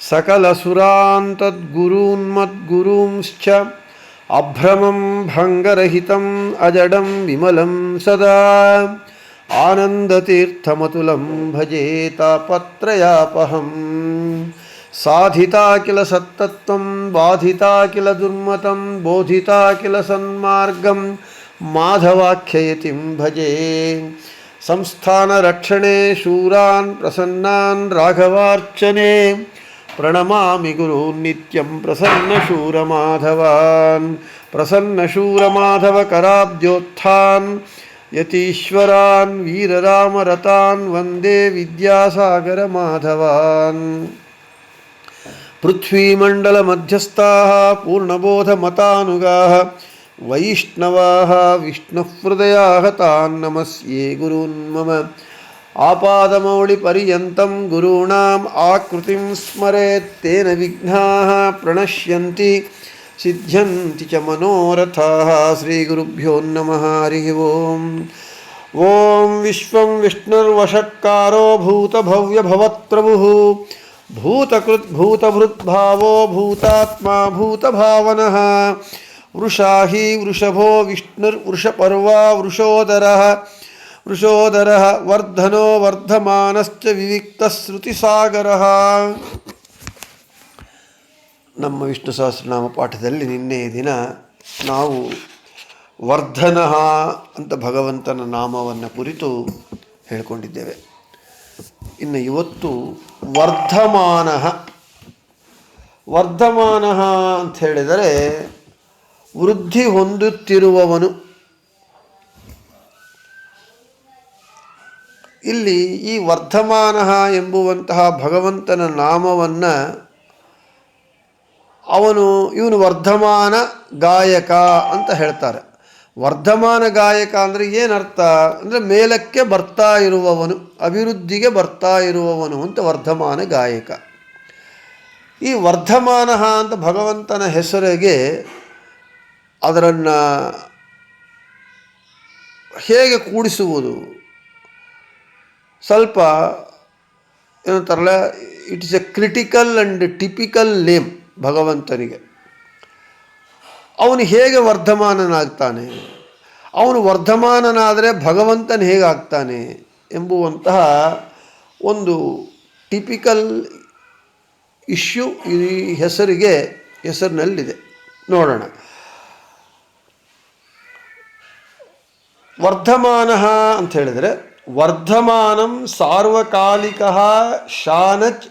सकलसुरान् तद्गुरून्मद्गुरूंश्च अभ्रमं भङ्गरहितम् अजडं विमलं सदा। आनन्दतीर्थमतुलं भजे तापत्रयापहम् साधिता किल सत्तत्वं बाधिता किल दुर्मतं बोधिता किल सन्मार्गं, माधवाख्ययतिं भजे। संस्थानरक्षणे शूरान् प्रसन्नान् राघवार्चने। प्रणमामि गुरून् नित्यं प्रसन्नशूरमाधवान् प्रसन्नशूरमाधवकराब्जोत्थान् यतीश्वरान्, वीररामरतान्, वंदे विद्यासागरमाधवान्। पृथ्वीमण्डलमध्यस्थाः, पूर्णबोधमतानुगाः, वैष्णवाः, विष्णुहृदयाः तान् नमस्ये गुरून् मम। आपादमौलिपर्यन्तं गुरूणाम् आकृतिं स्मरेत् तेन विघ्नाः प्रणश्यन्ति, सिद्ध्यन्ति च मनोरथाः श्रीगुरुभ्यो नमः, हरिः ओम्। ॐ विश्वं विष्णुर्वषट्कारो भूतभव्यभवत्प्रभुः भूतकृद्भूतभृद्भावो भूतात्मा भूतभावनः। वृषाही वृषभो विष्णुर्वृषपर्वा वृषोदरः ವೃಷೋದರಃ ವರ್ಧನೋ ವರ್ಧಮಾನಶ್ಚ ವಿವಿಕ್ತ ಶ್ರುತಿಸಾಗರ. ನಮ್ಮ ವಿಷ್ಣು ಸಹಸ್ರನಾಮ ಪಾಠದಲ್ಲಿ ನಿನ್ನೆ ದಿನ ನಾವು ವರ್ಧನ ಅಂತ ಭಗವಂತನ ನಾಮವನ್ನು ಕುರಿತು ಹೇಳಿಕೊಂಡಿದ್ದೇವೆ. ಇನ್ನು ಇವತ್ತು ವರ್ಧಮಾನ. ವರ್ಧಮಾನ ಅಂತ ಹೇಳಿದರೆ ವೃದ್ಧಿ ಹೊಂದುತ್ತಿರುವವನು ಇಲ್ಲಿ ಈ ವರ್ಧಮಾನ ಎಂಬುವಂತಹ ಭಗವಂತನ ನಾಮವನ್ನು ಅವನು, ಇವನು ವರ್ಧಮಾನ ಗಾಯಕ ಅಂತ ಹೇಳ್ತಾರೆ. ವರ್ಧಮಾನ ಗಾಯಕ ಅಂದರೆ ಏನರ್ಥ? ಅಂದರೆ ಮೇಲಕ್ಕೆ ಬರ್ತಾ ಇರುವವನು, ಅಭಿವೃದ್ಧಿಗೆ ಬರ್ತಾ ಇರುವವನು ಅಂತ ವರ್ಧಮಾನ ಗಾಯಕ. ಈ ವರ್ಧಮಾನ ಅಂತ ಭಗವಂತನ ಹೆಸರಿಗೆ ಅದರನ್ನು ಹೇಗೆ ಕೂಡಿಸುವುದು? ಸ್ವಲ್ಪ ಏನಂತಾರಲ್ಲ it is a critical and typical name ಭಗವಂತನಿಗೆ. ಅವನು ಹೇಗೆ ವರ್ಧಮಾನನಾಗ್ತಾನೆ? ಅವನು ವರ್ಧಮಾನನಾದರೆ ಭಗವಂತನ ಹೇಗಾಗ್ತಾನೆ ಎಂಬುವಂತಹ ಒಂದು ಟಿಪಿಕಲ್ ಇಶ್ಯೂ ಈ ಹೆಸರಿಗೆ, ಹೆಸರಿನಲ್ಲಿದೆ. ನೋಡೋಣ. ವರ್ಧಮಾನ ಅಂತ ಹೇಳಿದರೆ ವರ್ಧಮಾನಂ ಸಾರ್ವಕಾಲಿಕ ಶಾನಚ್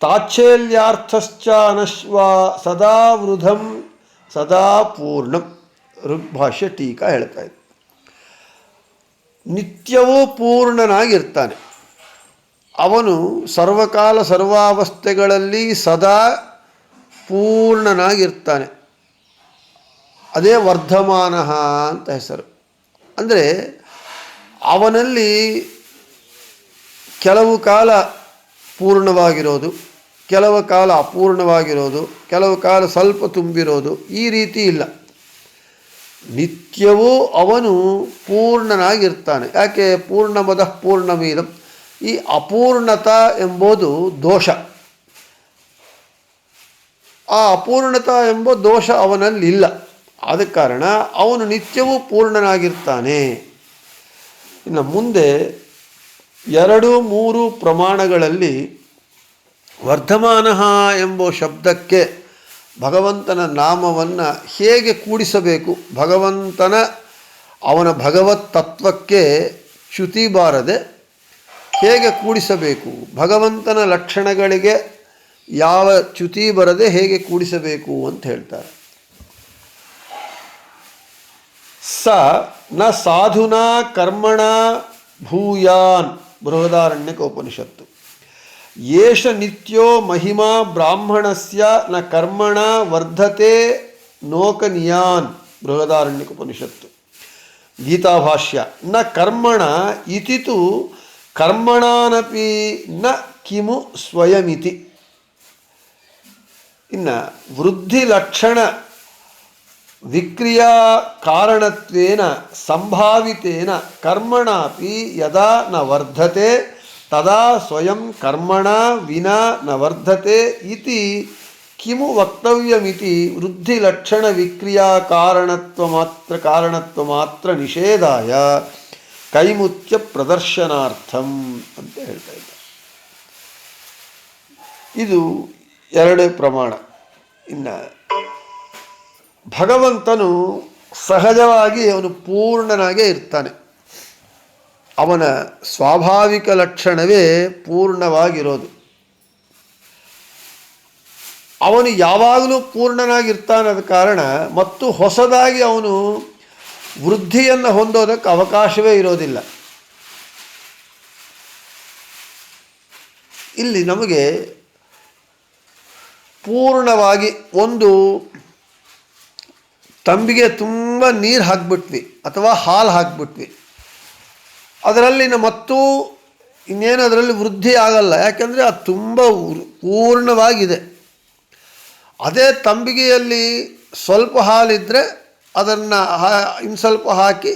ತಾಚ್ಛೇಲ್ಯಾರ್ಥಶ್ಚ ಅನಶ್ವ ಸದಾ ವೃಧಂ, ಸದಾ ಪೂರ್ಣಂ ಋಗ್ಭಾಷ್ಯ ಟೀಕಾ ಹೇಳ್ತಾ ಇದೆ. ನಿತ್ಯವೂ ಪೂರ್ಣನಾಗಿರ್ತಾನೆ. ಅವನು ಸರ್ವಕಾಲ ಸರ್ವಾವಸ್ಥೆಗಳಲ್ಲಿ ಸದಾ ಪೂರ್ಣನಾಗಿರ್ತಾನೆ. ಅದೇ ವರ್ಧಮಾನ ಅಂತ ಹೆಸರು. ಅಂದರೆ ಅವನಲ್ಲಿ ಕೆಲವು ಕಾಲ ಪೂರ್ಣವಾಗಿರೋದು, ಕೆಲವು ಕಾಲ ಅಪೂರ್ಣವಾಗಿರೋದು, ಕೆಲವು ಕಾಲ ಸ್ವಲ್ಪ ತುಂಬಿರೋದು, ಈ ರೀತಿ ಇಲ್ಲ. ನಿತ್ಯವೂ ಅವನು ಪೂರ್ಣನಾಗಿರ್ತಾನೆ. ಯಾಕೆ? ಪೂರ್ಣಮದ ಪೂರ್ಣಮೀದ ಈ ಅಪೂರ್ಣತ ಎಂಬುದು ದೋಷ. ಆ ಅಪೂರ್ಣತ ಎಂಬ ದೋಷ ಅವನಲ್ಲಿ ಇಲ್ಲ ಆದ ಕಾರಣ ಅವನು ನಿತ್ಯವೂ ಪೂರ್ಣನಾಗಿರ್ತಾನೆ. ಇನ್ನು ಮುಂದೆ ಎರಡು ಮೂರು ಪ್ರಮಾಣಗಳಲ್ಲಿ ವರ್ಧಮಾನ ಎಂಬ ಶಬ್ದಕ್ಕೆ ಭಗವಂತನ ನಾಮವನ್ನು ಹೇಗೆ ಕೂಡಿಸಬೇಕು? ಭಗವಂತನ, ಅವನ ಭಗವತ್ ತತ್ವಕ್ಕೆ ಚ್ಯುತಿ ಬಾರದೆ ಹೇಗೆ ಕೂಡಿಸಬೇಕು? ಭಗವಂತನ ಲಕ್ಷಣಗಳಿಗೆ ಯಾವ ಚ್ಯುತಿ ಬರದೆ ಹೇಗೆ ಕೂಡಿಸಬೇಕು ಅಂತ ಹೇಳ್ತಾರೆ. ಸ ನ ಸಾಧುನಾ ಕರ್ಮಣ ಭೂಯಾನ್ ಬೃಹದಾರಣ್ಯಕ ಉಪನಿಷತ್ತು. ಏಷ ನಿತ್ಯೋ ಮಹಿಮಾ ಬ್ರಾಹ್ಮಣಸ್ಯ ನ ಕರ್ಮಣ ವರ್ಧತೆ ನೋಕನಿಯಾನ್ ಬೃಹದಾರಣ್ಯಕ ಉಪನಿಷತ್ತು. ಗೀತಾಭಾಷ್ಯ ನ ಕರ್ಮಣ ಇತಿ ತು ಕರ್ಮಣಾನಪಿ ನ ಕಿಮು ಸ್ವಯಮಿತಿ. ಇನ್ನು ವೃದ್ಧಿಲಕ್ಷಣ ವಿಕ್ರಿಯಾ ಕಾರಣತ್ವೇನ, ಸಂಭಾವಿತೇನ, ಕರ್ಮಣಾಪಿ ಯದಾ ನ ವರ್ಧತೆ, ತದಾ ಸ್ವಯಂ ಕರ್ಮಣ ವಿನಾ ನ ವರ್ಧತೆ ಇತಿ ಕಿಮು ವಕ್ತವ್ಯಮಿತಿ ವೃದ್ಧಿಲಕ್ಷಣ ವಿಕ್ರಿಯಾ ಕಾರಣತ್ವ ಮಾತ್ರ ಕಾರಣತ್ವ ಮಾತ್ರ ನಿಷೇಧಾಯ ಕೈಮುತ್ಯ ಪ್ರದರ್ಶನಾರ್ಥಂ ಅಂತ ಹೇಳ್ತಾ ಇದ್ದ ಇದು ಎರಡೇ ಪ್ರಮಾಣ. ಇನ್ನು ಭಗವಂತನು ಸಹಜವಾಗಿ ಅವನು ಪೂರ್ಣನಾಗೇ ಇರ್ತಾನೆ. ಅವನ ಸ್ವಾಭಾವಿಕ ಲಕ್ಷಣವೇ ಪೂರ್ಣವಾಗಿರೋದು. ಅವನು ಯಾವಾಗಲೂ ಪೂರ್ಣನಾಗಿರ್ತಾನದ ಕಾರಣ ಮತ್ತು ಹೊಸದಾಗಿ ಅವನು ವೃದ್ಧಿಯನ್ನು ಹೊಂದೋದಕ್ಕೆ ಅವಕಾಶವೇ ಇರೋದಿಲ್ಲ. ಇಲ್ಲಿ ನಮಗೆ ಪೂರ್ಣವಾಗಿ ಒಂದು ತಂಬಿಗೆ ತುಂಬ ನೀರು ಹಾಕ್ಬಿಟ್ವಿ ಅಥವಾ ಹಾಲು ಹಾಕ್ಬಿಟ್ವಿ. ಅದರಲ್ಲಿ ಮತ್ತು ಇನ್ನೇನು ಅದರಲ್ಲಿ ವೃದ್ಧಿ ಆಗಲ್ಲ. ಯಾಕೆಂದರೆ ಅದು ತುಂಬ ಪೂರ್ಣವಾಗಿದೆ. ಅದೇ ತಂಬಿಗೆಯಲ್ಲಿ ಸ್ವಲ್ಪ ಹಾಲಿದ್ದರೆ ಅದನ್ನು ಹಾ ಇನ್ನು ಸ್ವಲ್ಪ ಹಾಕಿ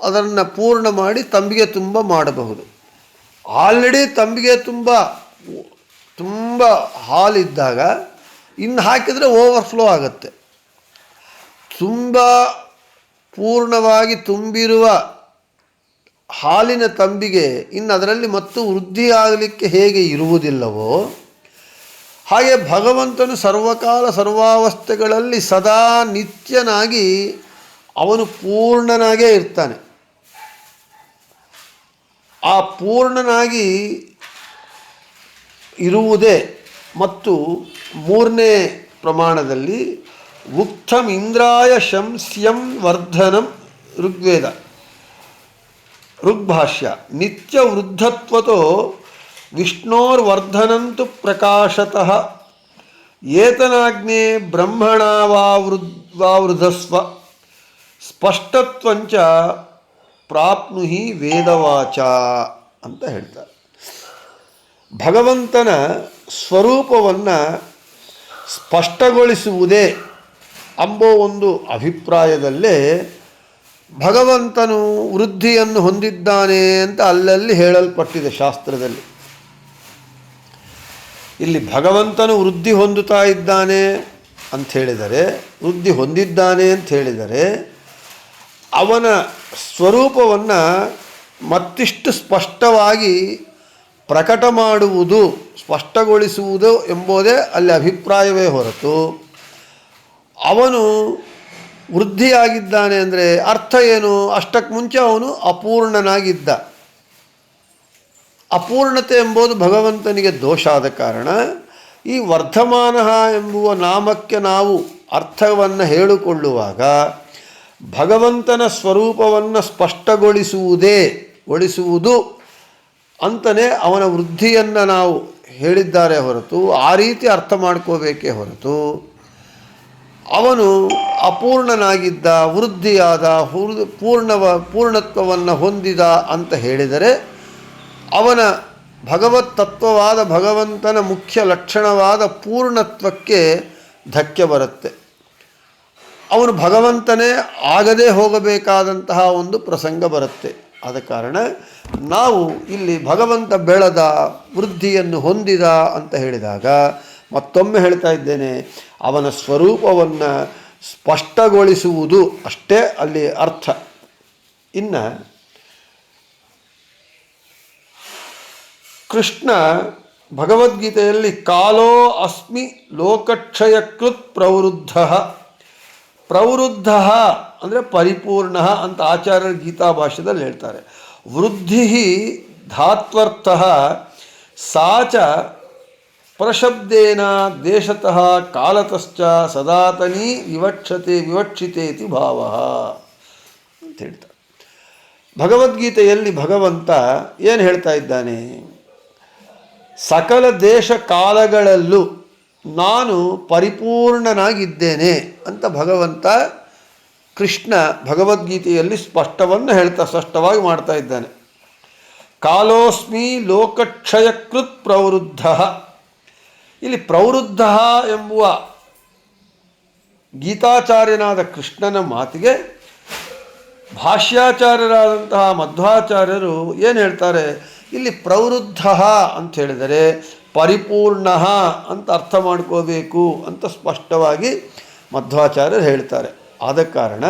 ಅದನ್ನು ಪೂರ್ಣ ಮಾಡಿ ತಂಬಿಗೆ ತುಂಬ ಮಾಡಬಹುದು. ಆಲ್ರೆಡಿ ತಂಬಿಗೆ ತುಂಬ ತುಂಬ ಹಾಲಿದ್ದಾಗ ಇನ್ನು ಹಾಕಿದರೆ ಓವರ್ಫ್ಲೋ ಆಗುತ್ತೆ. ತುಂಬ ಪೂರ್ಣವಾಗಿ ತುಂಬಿರುವ ಹಾಲಿನ ತಂಬಿಗೆ ಇನ್ನು ಅದರಲ್ಲಿ ಮತ್ತು ವೃದ್ಧಿಯಾಗಲಿಕ್ಕೆ ಹೇಗೆ ಇರುವುದಿಲ್ಲವೋ, ಹಾಗೆ ಭಗವಂತನು ಸರ್ವಕಾಲ ಸರ್ವಾವಸ್ಥೆಗಳಲ್ಲಿ ಸದಾ ನಿತ್ಯನಾಗಿ ಅವನು ಪೂರ್ಣನಾಗೇ ಇರ್ತಾನೆ. ಆ ಪೂರ್ಣನಾಗಿ ಇರುವುದೇ ಮತ್ತು ಮೂರನೇ ಪ್ರಮಾಣದಲ್ಲಿ ಉಕ್ತಂ ಇಂದ್ರಾಯ ಶಂಸ್ಯಂ ವರ್ಧನಂ ಋಗ್ವೇದ. ಋಗ್ಭಾಷ್ಯ, ನಿತ್ಯ ವೃದ್ಧತ್ವತೋ ವಿಷ್ಣೋರ್ವರ್ಧನಂತು ಪ್ರಕಾಶತಃ ಏತನಾಗ್ನೇ ಬ್ರಹ್ಮಣ ವಾವೃಧಸ್ವ ಸ್ಪಷ್ಟತ್ವಂಚ ಪ್ರಾಪ್ನುಹಿ ವೇದವಾಚ ಅಂತ ಹೇಳ್ತಾರೆ. ಭಗವಂತನ ಸ್ವರೂಪವನ್ನು ಸ್ಪಷ್ಟಗೊಳಿಸುವುದೇ ಎಂಬೋ ಒಂದು ಅಭಿಪ್ರಾಯದಲ್ಲೇ ಭಗವಂತನು ವೃದ್ಧಿಯನ್ನು ಹೊಂದಿದ್ದಾನೆ ಅಂತ ಅಲ್ಲಲ್ಲಿ ಹೇಳಲ್ಪಟ್ಟಿದೆ ಶಾಸ್ತ್ರದಲ್ಲಿ. ಇಲ್ಲಿ ಭಗವಂತನು ವೃದ್ಧಿ ಹೊಂದುತ್ತಾ ಇದ್ದಾನೆ ಅಂತ ಹೇಳಿದರೆ, ವೃದ್ಧಿ ಹೊಂದಿದ್ದಾನೆ ಅಂತ ಹೇಳಿದರೆ, ಅವನ ಸ್ವರೂಪವನ್ನು ಮತ್ತಿಷ್ಟು ಸ್ಪಷ್ಟವಾಗಿ ಪ್ರಕಟ ಮಾಡುವುದು, ಸ್ಪಷ್ಟಗೊಳಿಸುವುದು ಎಂಬುದೇ ಅಲ್ಲಿ ಅಭಿಪ್ರಾಯವೇ ಹೊರತು ಅವನು ವೃದ್ಧಿಯಾಗಿದ್ದಾನೆ ಅಂದರೆ ಅರ್ಥ ಏನು? ಅಷ್ಟಕ್ಕೆ ಮುಂಚೆ ಅವನು ಅಪೂರ್ಣನಾಗಿದ್ದ. ಅಪೂರ್ಣತೆ ಎಂಬುದು ಭಗವಂತನಿಗೆ ದೋಷ ಆದ ಕಾರಣ ಈ ವರ್ಧಮಾನ ಎಂಬುವ ನಾಮಕ್ಕೆ ನಾವು ಅರ್ಥವನ್ನು ಹೇಳಿಕೊಳ್ಳುವಾಗ ಭಗವಂತನ ಸ್ವರೂಪವನ್ನು ಸ್ಪಷ್ಟಗೊಳಿಸುವುದೇ, ಗೊಳಿಸುವುದು ಅಂತಲೇ ಅವನ ವೃದ್ಧಿಯನ್ನು ನಾವು ಹೇಳಿದ್ದಾರೆ ಹೊರತು ಆ ರೀತಿ ಅರ್ಥ ಮಾಡ್ಕೋಬೇಕೇ ಹೊರತು ಅವನು ಅಪೂರ್ಣನಾಗಿದ್ದ, ವೃದ್ಧಿಯಾದ ಪೂರ್ಣವ, ಪೂರ್ಣತ್ವವನ್ನು ಹೊಂದಿದ ಅಂತ ಹೇಳಿದರೆ, ಅವನ ಭಗವತ್ ತತ್ವವಾದ ಭಗವಂತನ ಮುಖ್ಯ ಲಕ್ಷಣವಾದ ಪೂರ್ಣತ್ವಕ್ಕೆ ಧಕ್ಕೆ ಬರುತ್ತೆ. ಅವನು ಭಗವಂತನೇ ಆಗದೇ ಹೋಗಬೇಕಾದಂತಹ ಒಂದು ಪ್ರಸಂಗ ಬರುತ್ತೆ. ಆದ ಕಾರಣ ನಾವು ಇಲ್ಲಿ ಭಗವಂತ ಬೆಳೆದ, ವೃದ್ಧಿಯನ್ನು ಹೊಂದಿದ ಅಂತ ಹೇಳಿದಾಗ ಮತ್ತೊಮ್ಮೆ ಹೇಳ್ತಾ ಇದ್ದೇನೆ ಅವನ ಸ್ವರೂಪವನ್ನು ಸ್ಪಷ್ಟಗೊಳಿಸುವುದು ಅಷ್ಟೇ ಅಲ್ಲಿ ಅರ್ಥ. ಇನ್ನು ಕೃಷ್ಣ ಭಗವದ್ಗೀತೆಯಲ್ಲಿ ಕಾಲೋ ಅಸ್ಮಿ ಲೋಕಕ್ಷಯಕೃತ್ ಪ್ರವೃದ್ಧ. ಪ್ರವೃದ್ಧ ಅಂದರೆ ಪರಿಪೂರ್ಣ ಅಂತ ಆಚಾರ್ಯರ ಗೀತಾ ಭಾಷ್ಯದಲ್ಲಿ ಹೇಳ್ತಾರೆ. ವೃದ್ಧಿ ಧಾತ್ವರ್ಥ ಸಾಚ ಪ್ರಶಬ್ದೇನ ದೇಶತಃ ಕಾಲತಶ್ಚ ಸದಾತನಿ ವಿವಕ್ಷತೆ ವಿವಕ್ಷಿತೆ ಇತಿ ಭಾವ ಅಂತ ಹೇಳ್ತಾರೆ. ಭಗವದ್ಗೀತೆಯಲ್ಲಿ ಭಗವಂತ ಏನು ಹೇಳ್ತಾ ಇದ್ದಾನೆ? ಸಕಲ ದೇಶ ಕಾಲಗಳಲ್ಲೂ ನಾನು ಪರಿಪೂರ್ಣನಾಗಿದ್ದೇನೆ ಅಂತ ಭಗವಂತ ಕೃಷ್ಣ ಭಗವದ್ಗೀತೆಯಲ್ಲಿ ಸ್ಪಷ್ಟವನ್ನು ಹೇಳ್ತಾ, ಸ್ಪಷ್ಟವಾಗಿ ಮಾಡ್ತಾ ಇದ್ದಾನೆ. ಕಾಲೋಸ್ಮಿ ಲೋಕಕ್ಷಯಕೃತ್ ಪ್ರವೃದ್ಧ. ಇಲ್ಲಿ ಪ್ರವೃದ್ಧ ಎಂಬುವ ಗೀತಾಚಾರ್ಯನಾದ ಕೃಷ್ಣನ ಮಾತಿಗೆ ಭಾಷ್ಯಾಚಾರ್ಯರಾದಂತಹ ಮಧ್ವಾಚಾರ್ಯರು ಏನು ಹೇಳ್ತಾರೆ? ಇಲ್ಲಿ ಪ್ರವೃದ್ಧ ಅಂತ ಹೇಳಿದರೆ ಪರಿಪೂರ್ಣ ಅಂತ ಅರ್ಥ ಮಾಡ್ಕೋಬೇಕು ಅಂತ ಸ್ಪಷ್ಟವಾಗಿ ಮಧ್ವಾಚಾರ್ಯರು ಹೇಳ್ತಾರೆ. ಆದ ಕಾರಣ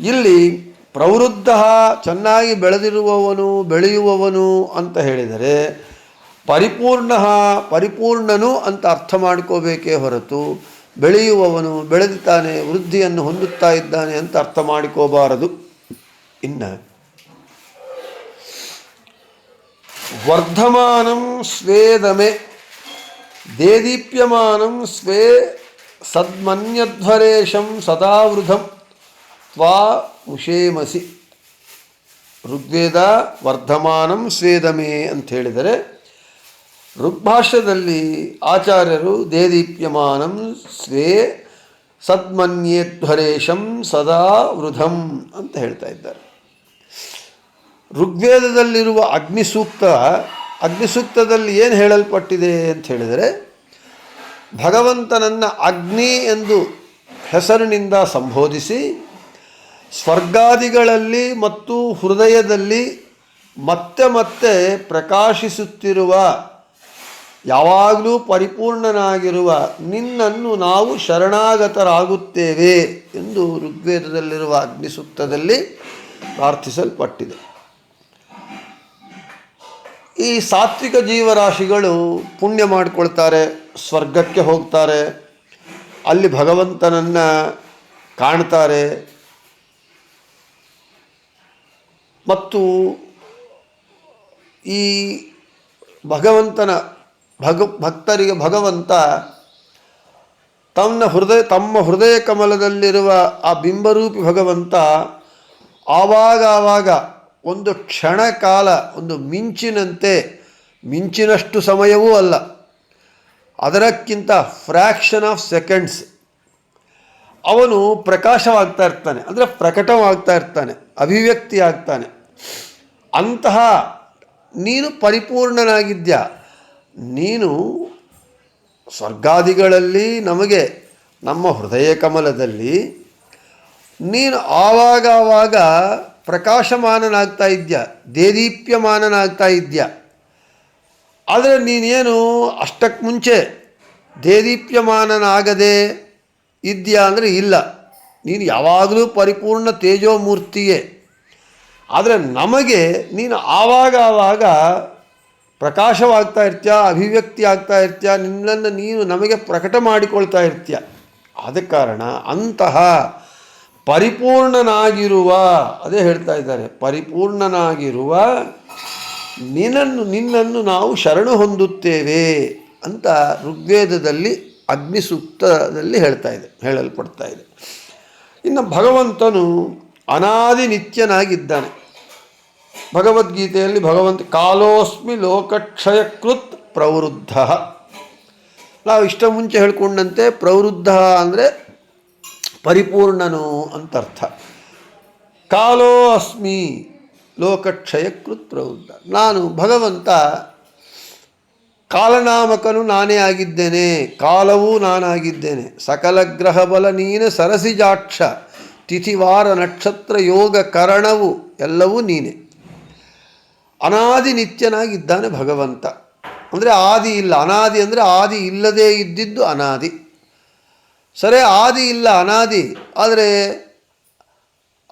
ಇಲ್ಲಿ ಪ್ರವೃದ್ಧ ಚೆನ್ನಾಗಿ ಬೆಳೆದಿರುವವನು, ಬೆಳೆಯುವವನು ಅಂತ ಹೇಳಿದರೆ ಪರಿಪೂರ್ಣ ಪರಿಪೂರ್ಣನು ಅಂತ ಅರ್ಥ ಮಾಡ್ಕೋಬೇಕೇ ಹೊರತು ಬೆಳೆಯುವವನು ಬೆಳೆದಿದ್ದಾನೆ ವೃದ್ಧಿಯನ್ನು ಹೊಂದುತ್ತಾ ಇದ್ದಾನೆ ಅಂತ ಅರ್ಥ ಮಾಡಿಕೋಬಾರದು. ಇನ್ನು ವರ್ಧಮಾನಂ ಸ್ವೇದಮೆ ದೇದೀಪ್ಯಮಾನಂ ಸ್ವೇ ಸದ್ಮನ್ಯಧ್ವರೇಶಂ ಸದಾವೃಧಂ ತ್ವಾ ಮುಷೇಮಸಿ ಋಗ್ವೇದ ವರ್ಧಮಾನಂ ಸ್ವೇದಮೆ ಅಂತ ಹೇಳಿದರೆ ಋಗ್ಭಾಷ್ಯದಲ್ಲಿ ಆಚಾರ್ಯರು ದೇದೀಪ್ಯಮಾನಂ ಸ್ವೇ ಸದ್ಮನ್ಯೇಧ್ವರೇಶಂ ಸದಾ ವೃಧಂ ಅಂತ ಹೇಳ್ತಾ ಇದ್ದಾರೆ. ಋಗ್ವೇದದಲ್ಲಿರುವ ಅಗ್ನಿಸೂಕ್ತ, ಅಗ್ನಿಸೂಕ್ತದಲ್ಲಿ ಏನು ಹೇಳಲ್ಪಟ್ಟಿದೆ ಅಂತ ಹೇಳಿದರೆ, ಭಗವಂತನನ್ನು ಅಗ್ನಿ ಎಂದು ಹೆಸರಿನಿಂದ ಸಂಬೋಧಿಸಿ, ಸ್ವರ್ಗಾದಿಗಳಲ್ಲಿ ಮತ್ತು ಹೃದಯದಲ್ಲಿ ಮತ್ತೆ ಮತ್ತೆ ಪ್ರಕಾಶಿಸುತ್ತಿರುವ ಯಾವಾಗಲೂ ಪರಿಪೂರ್ಣನಾಗಿರುವ ನಿನ್ನನ್ನು ನಾವು ಶರಣಾಗತರಾಗುತ್ತೇವೆ ಎಂದು ಋಗ್ವೇದದಲ್ಲಿರುವ ಅಗ್ನಿಸೂಕ್ತದಲ್ಲಿ ಪ್ರಾರ್ಥಿಸಲ್ಪಟ್ಟಿದೆ. ಈ ಸಾತ್ವಿಕ ಜೀವರಾಶಿಗಳು ಪುಣ್ಯ ಮಾಡಿಕೊಳ್ತಾರೆ, ಸ್ವರ್ಗಕ್ಕೆ ಹೋಗ್ತಾರೆ, ಅಲ್ಲಿ ಭಗವಂತನನ್ನು ಕಾಣ್ತಾರೆ. ಮತ್ತು ಈ ಭಗವಂತನ ಭಗ, ಭಕ್ತರಿಗೆ ಭಗವಂತ ತನ್ನ ಹೃದಯ, ತಮ್ಮ ಹೃದಯ ಕಮಲದಲ್ಲಿರುವ ಆ ಬಿಂಬರೂಪಿ ಭಗವಂತ ಆವಾಗ ಆವಾಗ ಒಂದು ಕ್ಷಣ ಕಾಲ, ಒಂದು ಮಿಂಚಿನಂತೆ, ಮಿಂಚಿನಷ್ಟು ಸಮಯವೂ ಅಲ್ಲ. ಅದರಕ್ಕಿಂತ ಫ್ರ್ಯಾಕ್ಷನ್ ಆಫ್ ಸೆಕೆಂಡ್ಸ್. ಅವನು ಪ್ರಕಾಶವಾಗ್ತಾ ಇರ್ತಾನೆ, ಅಂದರೆ ಪ್ರಕಟವಾಗ್ತಾ ಇರ್ತಾನೆ ಅಭಿವ್ಯಕ್ತಿ ಆಗ್ತಾನೆ ಅಂತಹ ನೀನು ಪರಿಪೂರ್ಣನಾಗಿದ್ಯಾ? ನೀನು ಸ್ವರ್ಗಾದಿಗಳಲ್ಲಿ ನಮಗೆ, ನಮ್ಮ ಹೃದಯ ಕಮಲದಲ್ಲಿ ನೀನು ಆವಾಗ ಆವಾಗ ಪ್ರಕಾಶಮಾನನಾಗ್ತಾ ಇದೆಯಾ, ದೇದೀಪ್ಯಮಾನನಾಗ್ತಾ ಇದ್ದೀಯ ಆದರೆ ನೀನೇನು ಅಷ್ಟಕ್ಕೆ ಮುಂಚೆ ದೇದೀಪ್ಯಮಾನನಾಗದೆ ಇದೆಯಾ ಅಂದರೆ ಇಲ್ಲ. ನೀನು ಯಾವಾಗಲೂ ಪರಿಪೂರ್ಣ ತೇಜೋಮೂರ್ತಿಯೇ. ಆದರೆ ನಮಗೆ ನೀನು ಆವಾಗ ಆವಾಗ ಪ್ರಕಾಶವಾಗ್ತಾ ಇರ್ತೀಯ, ಅಭಿವ್ಯಕ್ತಿ ಆಗ್ತಾ ಇರ್ತೀಯ, ನಿನ್ನನ್ನು ನೀನು ನಮಗೆ ಪ್ರಕಟ ಮಾಡಿಕೊಳ್ತಾ ಇರ್ತೀಯ. ಆದ ಕಾರಣ ಅಂತಹ ಪರಿಪೂರ್ಣನಾಗಿರುವ, ಅದೇ ಹೇಳ್ತಾ ಇದ್ದಾರೆ, ಪರಿಪೂರ್ಣನಾಗಿರುವ ನಿನ್ನನ್ನು ನಿನ್ನನ್ನು ನಾವು ಶರಣು ಹೊಂದುತ್ತೇವೆ ಅಂತ ಋಗ್ವೇದದಲ್ಲಿ ಅಗ್ನಿಸೂಕ್ತದಲ್ಲಿ ಹೇಳ್ತಾ ಇದೆ, ಹೇಳಲ್ಪಡ್ತಾ ಇದೆ. ಇನ್ನು ಭಗವಂತನು ಅನಾದಿ ನಿತ್ಯನಾಗಿದ್ದಾನೆ ಭಗವದ್ಗೀತೆಯಲ್ಲಿ ಭಗವಂತ ಕಾಲೋಸ್ಮಿ ಲೋಕಕ್ಷಯಕೃತ್ ಪ್ರವೃದ್ಧ. ನಾವು ಇಷ್ಟ ಮುಂಚೆ ಹೇಳ್ಕೊಂಡಂತೆ ಪ್ರವೃದ್ಧ ಅಂದರೆ ಪರಿಪೂರ್ಣನು ಅಂತ ಅರ್ಥ ಕಾಲೋ ಅಸ್ಮಿ ಲೋಕಕ್ಷಯಕೃತ್ ಪ್ರವೃದ್ಧ. ನಾನು ಭಗವಂತ ಕಾಲನಾಮಕನು ನಾನೇ ಆಗಿದ್ದೇನೆ, ಕಾಲವೂ ನಾನಾಗಿದ್ದೇನೆ. ಸಕಲ ಗ್ರಹ ಬಲ ನೀನೆ ಸರಸಿಜಾಕ್ಷ ತಿಥಿವಾರ ನಕ್ಷತ್ರ ಯೋಗ ಕರಣವು ಎಲ್ಲವೂ ನೀನೆ. ಅನಾದಿ ನಿತ್ಯನಾಗಿದ್ದಾನೆ ಭಗವಂತ. ಅಂದರೆ ಆದಿ ಇಲ್ಲ. ಅನಾದಿ ಅಂದರೆ ಆದಿ ಇಲ್ಲದೇ ಇದ್ದಿದ್ದು ಅನಾದಿ. ಸರಿ, ಆದಿ ಇಲ್ಲ, ಅನಾದಿ. ಆದರೆ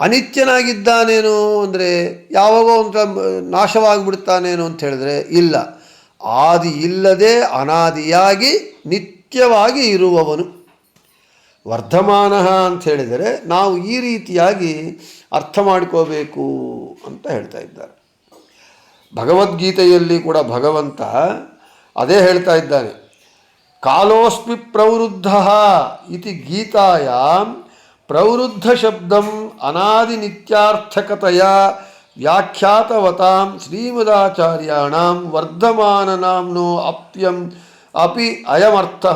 ಅನಿತ್ಯನಾಗಿದ್ದಾನೇನೋ ಅಂದರೆ ಯಾವಾಗೋ ಒಂಥರ ನಾಶವಾಗಿಬಿಡ್ತಾನೇನೋ ಅಂತ ಹೇಳಿದ್ರೆ ಇಲ್ಲ. ಆದಿ ಇಲ್ಲದೆ ಅನಾದಿಯಾಗಿ ನಿತ್ಯವಾಗಿ ಇರುವವನು. ವರ್ಧಮಾನ ಅಂತ ಹೇಳಿದರೆ ನಾವು ಈ ರೀತಿಯಾಗಿ ಅರ್ಥ ಮಾಡ್ಕೋಬೇಕು ಅಂತ ಹೇಳ್ತಾ ಇದ್ದಾರೆ. ಭಗವದ್ಗೀತೆಯಲ್ಲಿ ಕೂಡ ಭಗವಂತ ಅದೇ ಹೇಳ್ತಾ ಇದ್ದಾನೆ, ಕಾಲೋಸ್ಮಿ ಪ್ರವೃದ್ಧ ಇತಿ ಗೀತಾಯ ಪ್ರವೃದ್ಧ ಶಬ್ದಂ ಅನಾದಿ ನಿತ್ಯಾರ್ಥಕತೆಯ ವ್ಯಾಖ್ಯಾತವತಾಂ ಶ್ರೀಮದಾಚಾರ್ಯಾಣಾಂ ವರ್ಧಮಾನನಾಂನೋ ಅಪ್ಯಂ ಅಪಿ ಅಯಮರ್ಥ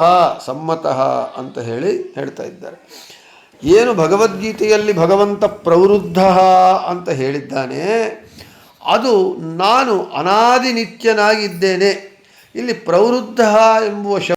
ಸಮ್ಮತಃ ಅಂತ ಹೇಳಿ ಹೇಳ್ತಾ ಇದ್ದಾರೆ. ಏನು ಭಗವದ್ಗೀತೆಯಲ್ಲಿ ಭಗವಂತ ಪ್ರವೃದ್ಧ ಅಂತ ಹೇಳಿದ್ದಾನೆ ಅದು ನಾನು ಅನಾದಿನಿತ್ಯನಾಗಿದ್ದೇನೆ. ಇಲ್ಲಿ ಪ್ರವೃದ್ಧ ಎಂಬುವ ಶಬ್ದ